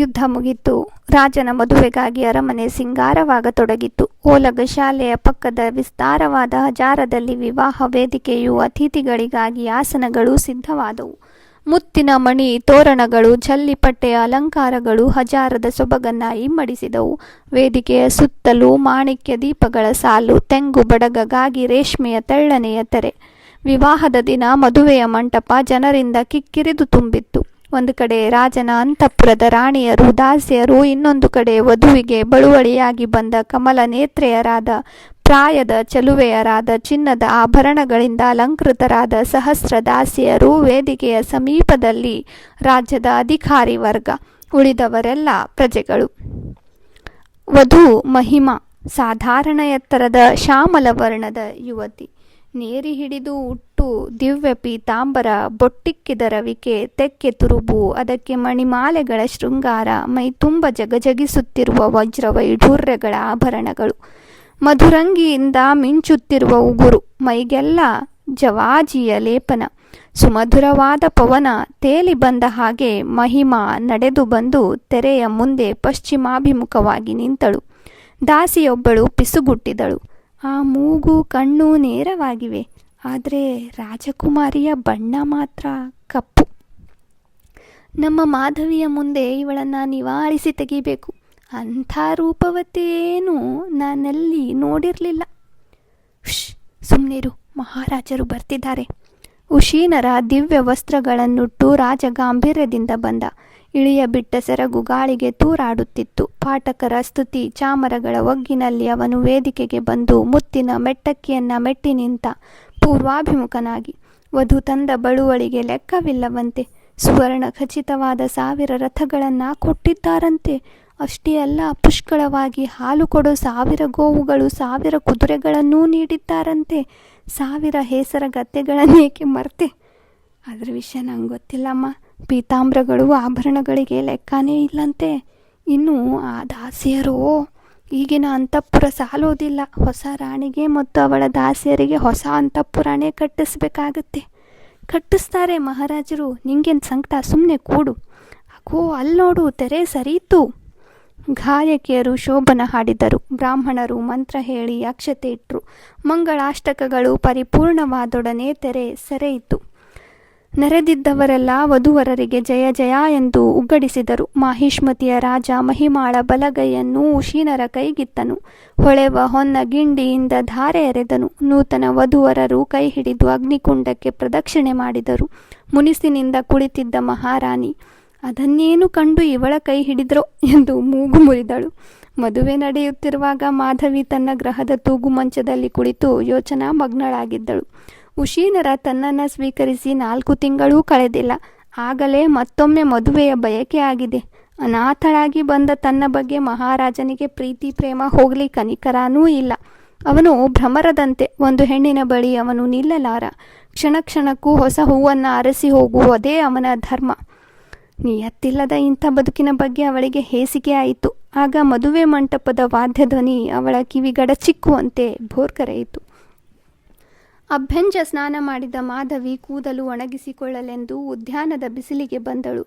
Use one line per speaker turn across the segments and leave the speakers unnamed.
ಯುದ್ಧ ಮುಗಿತು. ರಾಜನ ಮದುವೆಗಾಗಿ ಅರಮನೆ ಸಿಂಗಾರವಾಗತೊಡಗಿತು. ಓಲಗ ಶಾಲೆಯ ಪಕ್ಕದ ವಿಸ್ತಾರವಾದ ಹಜಾರದಲ್ಲಿ ವಿವಾಹ ವೇದಿಕೆಯು ಅತಿಥಿಗಳಿಗಾಗಿ ಆಸನಗಳು ಸಿದ್ಧವಾದವು. ಮುತ್ತಿನ ಮಣಿ ತೋರಣಗಳು ಜಲ್ಲಿಪಟ್ಟೆಯ ಅಲಂಕಾರಗಳು ಹಜಾರದ ಸೊಬಗನ್ನ ಇಮ್ಮಡಿಸಿದವು. ವೇದಿಕೆಯ ಸುತ್ತಲೂ ಮಾಣಿಕ್ಯ ದೀಪಗಳ ಸಾಲು, ತೆಂಗು ಬಡಗಗಾಗಿ ರೇಷ್ಮೆಯ ತೆಳ್ಳನೆಯ ತೆರೆ. ವಿವಾಹದ ದಿನ ಮದುವೆಯ ಮಂಟಪ ಜನರಿಂದ ಕಿಕ್ಕಿರಿದು ತುಂಬಿತ್ತು. ಒಂದು ಕಡೆ ರಾಜನ ಅಂತಃಪುರದ ರಾಣಿಯರು, ದಾಸಿಯರು, ಇನ್ನೊಂದು ಕಡೆ ವಧುವಿಗೆ ಬಳುವಳಿಯಾಗಿ ಬಂದ ಕಮಲ ನೇತ್ರೆಯರಾದ, ಪ್ರಾಯದ ಚಲುವೆಯರಾದ, ಚಿನ್ನದ ಆಭರಣಗಳಿಂದ ಅಲಂಕೃತರಾದ ಸಹಸ್ರ ದಾಸಿಯರು ವೇದಿಕೆಯ ಸಮೀಪದಲ್ಲಿ ರಾಜ್ಯದ ಅಧಿಕಾರಿ ವರ್ಗ ಉಳಿದವರೆಲ್ಲ ಪ್ರಜೆಗಳು. ವಧು ಮಹಿಮಾ, ಸಾಧಾರಣ ಎತ್ತರದ ಶ್ಯಾಮಲ ವರ್ಣದ ಯುವತಿ. ನೇರಿ ಹಿಡಿದು ಉಟ್ಟು ದಿವ್ಯ ಪೀತಾಂಬರ ಬೊಟ್ಟಿಕ್ಕಿದ ರವಿಕೆ ತೆಕ್ಕೆ ತುರುಬು. ಅದಕ್ಕೆ ಮಣಿಮಾಲೆಗಳ ಶೃಂಗಾರ ಮೈ ತುಂಬ ಜಗಜಗಿಸುತ್ತಿರುವ ವಜ್ರ ವೈಢೂರ್ಯಗಳ ಆಭರಣಗಳು. ಮಧುರಂಗಿಯಿಂದ ಮಿಂಚುತ್ತಿರುವ ಉಗುರು ಮೈಗೆಲ್ಲ ಜವಾಜಿಯ ಲೇಪನ. ಸುಮಧುರವಾದ ಪವನ ತೇಲಿ ಬಂದ ಹಾಗೆ ಮಹಿಮಾ ನಡೆದು ಬಂದು ತೆರೆಯ ಮುಂದೆ ಪಶ್ಚಿಮಾಭಿಮುಖವಾಗಿ ನಿಂತಳು. ದಾಸಿಯೊಬ್ಬಳು ಪಿಸುಗುಟ್ಟಿದಳು. ಆ ಮೂಗು ಕಣ್ಣು ನೇರವಾಗಿವೆ, ಆದರೆ ರಾಜಕುಮಾರಿಯ ಬಣ್ಣ ಮಾತ್ರ ಕಪ್ಪು. ನಮ್ಮ ಮಾಧವಿಯ ಮುಂದೆ ಇವಳನ್ನು ನಿವಾರಿಸಿ ತೆಗಿಬೇಕು. ಅಂಥ ರೂಪವತ್ತೇನೂ ನಾನಲ್ಲಿ ನೋಡಿರಲಿಲ್ಲ. ಸುಮ್ಮನಿರು ಮಹಾರಾಜರು ಬರ್ತಿದ್ದಾರೆ. ಉಶೀನರ ದಿವ್ಯ ವಸ್ತ್ರಗಳನ್ನುಟ್ಟು ರಾಜ ಗಾಂಭೀರ್ಯದಿಂದ ಬಂದ. ಇಳಿಯ ಬಿಟ್ಟ ಸೆರಗು ಗಾಳಿಗೆ ತೂರಾಡುತ್ತಿತ್ತು. ಪಾಠಕರ ಸ್ತುತಿ ಚಾಮರಗಳ ಒಗ್ಗಿನಲ್ಲಿ ಅವನು ವೇದಿಕೆಗೆ ಬಂದು ಮುತ್ತಿನ ಮೆಟ್ಟಕ್ಕಿಯನ್ನ ಮೆಟ್ಟಿ ನಿಂತ ಪೂರ್ವಾಭಿಮುಖನಾಗಿ, ವಧು ತಂದ ಬಳುವಳಿಗೆ ಲೆಕ್ಕವಿಲ್ಲವಂತೆ, ಸುವರ್ಣ ಖಚಿತವಾದ ಸಾವಿರ ರಥಗಳನ್ನು ಕೊಟ್ಟಿದ್ದಾರಂತೆ. ಅಷ್ಟೇ ಅಲ್ಲ, ಪುಷ್ಕಳವಾಗಿ ಹಾಲು ಕೊಡೋ ಸಾವಿರ ಗೋವುಗಳು, ಸಾವಿರ ಕುದುರೆಗಳನ್ನೂ ನೀಡಿದ್ದಾರಂತೆ. ಸಾವಿರ ಹೇಸರ ಗದ್ದೆಗಳನ್ನೇಕೆ ಮರ್ತೆ? ಅದ್ರ ವಿಷಯ ನಂಗೆ ಗೊತ್ತಿಲ್ಲಮ್ಮ. ಪೀತಾಂಬ್ರಗಳು ಆಭರಣಗಳಿಗೆ ಲೆಕ್ಕನೇ ಇಲ್ಲಂತೆ. ಇನ್ನು ಆ ದಾಸಿಯರು ಈಗಿನ ಅಂತಃಪುರ ಸಾಲೋದಿಲ್ಲ. ಹೊಸ ರಾಣಿಗೆ ಮತ್ತು ಅವಳ ದಾಸಿಯರಿಗೆ ಹೊಸ ಅಂತಃಪುರನೇ ಕಟ್ಟಿಸ್ಬೇಕಾಗತ್ತೆ. ಕಟ್ಟಿಸ್ತಾರೆ ಮಹಾರಾಜರು. ನಿಂಗೇನು ಸಂಕಟ? ಸುಮ್ಮನೆ ಕೂಡು. ಅಗೋ ಅಲ್ಲಿ ನೋಡು, ತೆರೆ ಸರಿಯಿತು ಗಾಯಕಿಯರು ಶೋಭನ ಹಾಡಿದರು. ಬ್ರಾಹ್ಮಣರು ಮಂತ್ರ ಹೇಳಿ ಅಕ್ಷತೆ ಇಟ್ಟರು ಮಂಗಳಾಷ್ಟಕಗಳು ಪರಿಪೂರ್ಣವಾದೊಡನೆ ತೆರೆ ಸೆರೆಯಿತು. ನೆರೆದಿದ್ದವರೆಲ್ಲ ವಧುವರರಿಗೆ ಜಯ ಜಯ ಎಂದು ಉಗ್ಗಡಿಸಿದರು. ಮಾಹಿಷ್ಮತಿಯ ರಾಜ ಮಹಿಮಾಳ ಬಲಗೈಯನ್ನು ಉಶೀನರ ಕೈಗಿತ್ತನು. ಹೊಳೆವ ಹೊನ್ನ ಗಿಂಡಿಯಿಂದ ಧಾರೆ ಎರೆದನು. ನೂತನ ವಧುವರರು ಕೈ ಹಿಡಿದು ಅಗ್ನಿಕುಂಡಕ್ಕೆ ಪ್ರದಕ್ಷಿಣೆ ಮಾಡಿದರು. ಮುನಿಸಿನಿಂದ ಕುಳಿತಿದ್ದ ಮಹಾರಾಣಿ, ಅದನ್ನೇನು ಕಂಡು ಇವಳ ಕೈ ಹಿಡಿದ್ರೋ ಎಂದು ಮೂಗು ಮುರಿದಳು. ಮದುವೆ ನಡೆಯುತ್ತಿರುವಾಗ ಮಾಧವಿ ತನ್ನ ಗ್ರಹದ ತೂಗು ಮಂಚದಲ್ಲಿ ಕುಳಿತು ಯೋಚನಾ ಮಗ್ನಳಾಗಿದ್ದಳು. ಉಶೀನರ ತನ್ನನ್ನು ಸ್ವೀಕರಿಸಿ ನಾಲ್ಕು ತಿಂಗಳೂ ಕಳೆದಿಲ್ಲ. ಆಗಲೇ ಮತ್ತೊಮ್ಮೆ ಮದುವೆಯ ಬಯಕೆ ಆಗಿದೆ. ಅನಾಥಳಾಗಿ ಬಂದ ತನ್ನ ಬಗ್ಗೆ ಮಹಾರಾಜನಿಗೆ ಪ್ರೀತಿ, ಪ್ರೇಮ ಹೋಗಲಿ ಕನಿಕರಾನೂ ಇಲ್ಲ. ಅವನು ಭ್ರಮರದಂತೆ ಒಂದು ಹೆಣ್ಣಿನ ಬಳಿ ಅವನು ನಿಲ್ಲಲಾರ. ಕ್ಷಣ ಕ್ಷಣಕ್ಕೂ ಹೊಸ ಹೂವನ್ನು ಅರಸಿ ಹೋಗುವುದೇ ಅವನ ಧರ್ಮ. ನಿಯತ್ತಿಲ್ಲದ ಇಂಥ ಬದುಕಿನ ಬಗ್ಗೆ ಅವಳಿಗೆ ಹೇಸಿಗೆ ಆಯಿತು. ಆಗ ಮದುವೆ ಮಂಟಪದ ವಾದ್ಯಧ್ವನಿ ಅವಳ ಕಿವಿಗಡ ಚಿಕ್ಕುವಂತೆ ಭೋರ್ಕರೆಯಿತು. ಅಭ್ಯಂಜ ಸ್ನಾನ ಮಾಡಿದ ಮಾಧವಿ ಕೂದಲು ಒಣಗಿಸಿಕೊಳ್ಳಲೆಂದು ಉದ್ಯಾನದ ಬಿಸಿಲಿಗೆ ಬಂದಳು.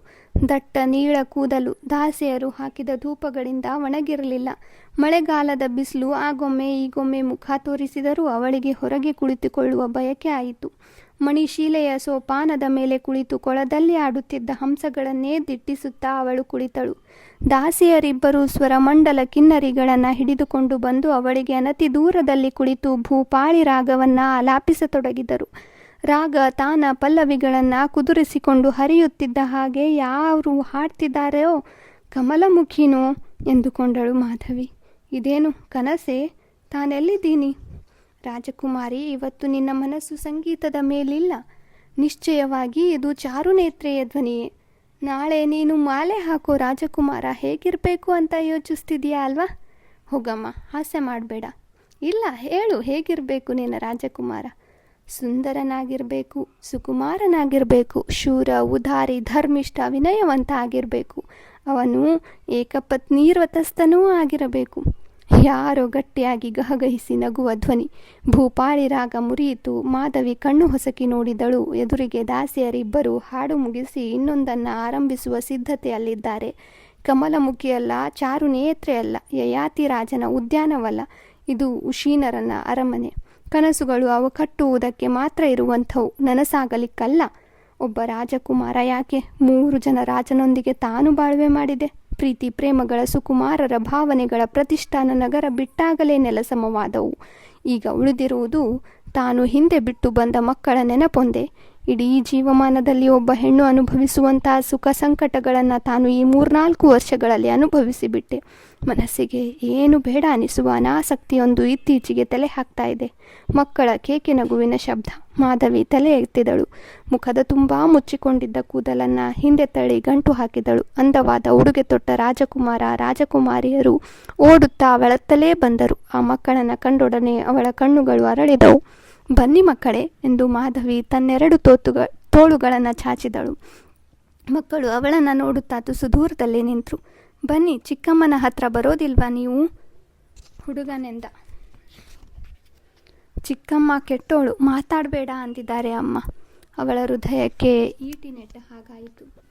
ದಟ್ಟ ನೀಳ ಕೂದಲು ದಾಸೆಯರು ಹಾಕಿದ ಧೂಪಗಳಿಂದ ಒಣಗಿರಲಿಲ್ಲ. ಮಳೆಗಾಲದ ಬಿಸಿಲು ಆಗೊಮ್ಮೆ ಈಗೊಮ್ಮೆ ಮುಖ ತೋರಿಸಿದರೂ ಅವಳಿಗೆ ಹೊರಗೆ ಕುಳಿತುಕೊಳ್ಳುವ ಬಯಕೆ ಆಯಿತು. ಮಣಿಶೀಲೆಯ ಸೋಪಾನದ ಮೇಲೆ ಕುಳಿತು ಕೊಳದಲ್ಲಿ ಆಡುತ್ತಿದ್ದ ಹಂಸಗಳನ್ನೇ ದಿಟ್ಟಿಸುತ್ತಾ ಅವಳು ಕುಳಿತಳು. ದಾಸಿಯರಿಬ್ಬರು ಸ್ವರಮಂಡಲ ಕಿನ್ನರಿಗಳನ್ನು ಹಿಡಿದುಕೊಂಡು ಬಂದು ಅವಳಿಗೆ ಅನತಿ ದೂರದಲ್ಲಿ ಕುಳಿತು ಭೂಪಾಳಿ ರಾಗವನ್ನು ಆಲಾಪಿಸತೊಡಗಿದರು. ರಾಗ ತಾನ ಪಲ್ಲವಿಗಳನ್ನು ಕುದುರಿಸಿಕೊಂಡು ಹರಿಯುತ್ತಿದ್ದ ಹಾಗೆ ಯಾರು ಹಾಡ್ತಿದ್ದಾರೆಯೋ ಕಮಲಮುಖಿನೋ ಎಂದುಕೊಂಡಳು ಮಾಧವಿ. ಇದೇನು ಕನಸೆ? ತಾನೆಲ್ಲಿದ್ದೀನಿ? ರಾಜಕುಮಾರಿ, ಇವತ್ತು ನಿನ್ನ ಮನಸ್ಸು ಸಂಗೀತದ ಮೇಲಿಲ್ಲ. ನಿಶ್ಚಯವಾಗಿ ಇದು ಚಾರುನೇತ್ರೆಯ ಧ್ವನಿಯೇ ನಾಳೆ ನೀನು ಮಾಲೆ ಹಾಕೋ ರಾಜಕುಮಾರ ಹೇಗಿರಬೇಕು ಅಂತ ಯೋಚಿಸ್ತಿದೀಯಾ ಅಲ್ವಾ? ಹೋಗಮ್ಮ, ಹಾಸ್ಯ ಮಾಡಬೇಡ. ಇಲ್ಲ, ಹೇಳು, ಹೇಗಿರಬೇಕು ನಿನ್ನ ರಾಜಕುಮಾರ? ಸುಂದರನಾಗಿರಬೇಕು, ಸುಕುಮಾರನಾಗಿರಬೇಕು, ಶೂರ, ಉದಾರಿ, ಧರ್ಮಿಷ್ಠ, ವಿನಯವಂತ ಆಗಿರಬೇಕು. ಅವನು ಏಕಪತ್ನೀರ್ವತಸ್ಥನೂ ಆಗಿರಬೇಕು. ಯಾರೋ ಗಟ್ಟಿಯಾಗಿ ಗಹಗಹಿಸಿ ನಗುವ ಧ್ವನಿ. ಭೂಪಾಳಿ ರಾಗ ಮುರಿಯಿತು. ಮಾಧವಿ ಕಣ್ಣು ಹೊಸಕಿ ನೋಡಿದಳು. ಎದುರಿಗೆ ದಾಸಿಯರಿಬ್ಬರು ಹಾಡು ಮುಗಿಸಿ ಇನ್ನೊಂದನ್ನು ಆರಂಭಿಸುವ ಸಿದ್ಧತೆಯಲ್ಲಿದ್ದಾರೆ. ಕಮಲಮುಖಿಯಲ್ಲ, ಚಾರು ನೇತ್ರೆಯಲ್ಲ ಯಯಾತಿ ರಾಜನ ಉದ್ಯಾನವಲ್ಲ. ಇದು ಉಶೀನರನ ಅರಮನೆ. ಕನಸುಗಳು ಅವು ಕಟ್ಟುವುದಕ್ಕೆ ಮಾತ್ರ ಇರುವಂಥವು. ನನಸಾಗಲಿಕ್ಕಲ್ಲ. ಒಬ್ಬ ರಾಜಕುಮಾರ ಯಾಕೆ? ಮೂರು ಜನ ರಾಜನೊಂದಿಗೆ ತಾನು ಬಾಳ್ವೆ ಮಾಡಿದೆ. ಪ್ರೀತಿ ಪ್ರೇಮಗಳ ಸುಕುಮಾರರ ಭಾವನೆಗಳ ಪ್ರತಿಷ್ಠಾನ ನಗರ ಬಿಟ್ಟಾಗಲೇ ನೆಲಸಮವಾದವು ಈಗ ಉಳಿದಿರುವುದು ತಾನು ಹಿಂದೆ ಬಿಟ್ಟು ಬಂದ ಮಕ್ಕಳ ನೆನಪೊಂದೆ. ಇಡೀ ಜೀವಮಾನದಲ್ಲಿ ಒಬ್ಬ ಹೆಣ್ಣು ಅನುಭವಿಸುವಂತಹ ಸುಖ ಸಂಕಟಗಳನ್ನು ತಾನು ಈ ಮೂರ್ನಾಲ್ಕು ವರ್ಷಗಳಲ್ಲಿ ಅನುಭವಿಸಿಬಿಟ್ಟೆ. ಮನಸ್ಸಿಗೆ ಏನು ಬೇಡ ಅನಿಸುವ ಅನಾಸಕ್ತಿಯೊಂದು ಇತ್ತೀಚೆಗೆ ತಲೆ ಹಾಕ್ತಾ ಇದೆ. ಮಕ್ಕಳ ಕೇಕೆ ನಗುವಿನ ಶಬ್ದ. ಮಾಧವಿ ತಲೆ ಎತ್ತಿದಳು. ಮುಖದ ತುಂಬ ಮುಚ್ಚಿಕೊಂಡಿದ್ದ ಕೂದಲನ್ನು ಹಿಂದೆ ತಳ್ಳಿ ಗಂಟು ಹಾಕಿದಳು. ಅಂದವಾದ ಉಡುಗೆ ತೊಟ್ಟ ರಾಜಕುಮಾರ ರಾಜಕುಮಾರಿಯರು ಓಡುತ್ತಾ ಅವಳತ್ತಲೇ ಬಂದರು. ಆ ಮಕ್ಕಳನ್ನು ಕಂಡೊಡನೆ ಅವಳ ಕಣ್ಣುಗಳು ಅರಳಿದವು. ಬನ್ನಿ ಮಕ್ಕಳೇ ಎಂದು ಮಾಧವಿ ತನ್ನೆರಡು ತೋತುಗ, ತೋಳುಗಳನ್ನು ಚಾಚಿದಳು. ಮಕ್ಕಳು ಅವಳನ್ನು ನೋಡುತ್ತಾ ತುಸು ದೂರದಲ್ಲೇ ನಿಂತರು. ಬನ್ನಿ, ಚಿಕ್ಕಮ್ಮನ ಹತ್ರ ಬರೋದಿಲ್ವಾ ನೀವು? ಹುಡುಗನೆಂದ. ಚಿಕ್ಕಮ್ಮ ಕೆಟ್ಟೋಳು, ಮಾತಾಡಬೇಡ ಅಂದಿದ್ದಾರೆ ಅಮ್ಮ. ಅವಳ ಹೃದಯಕ್ಕೆ ಈಟಿ ನೆಟ್ಟ ಹಾಗಾಯಿತು.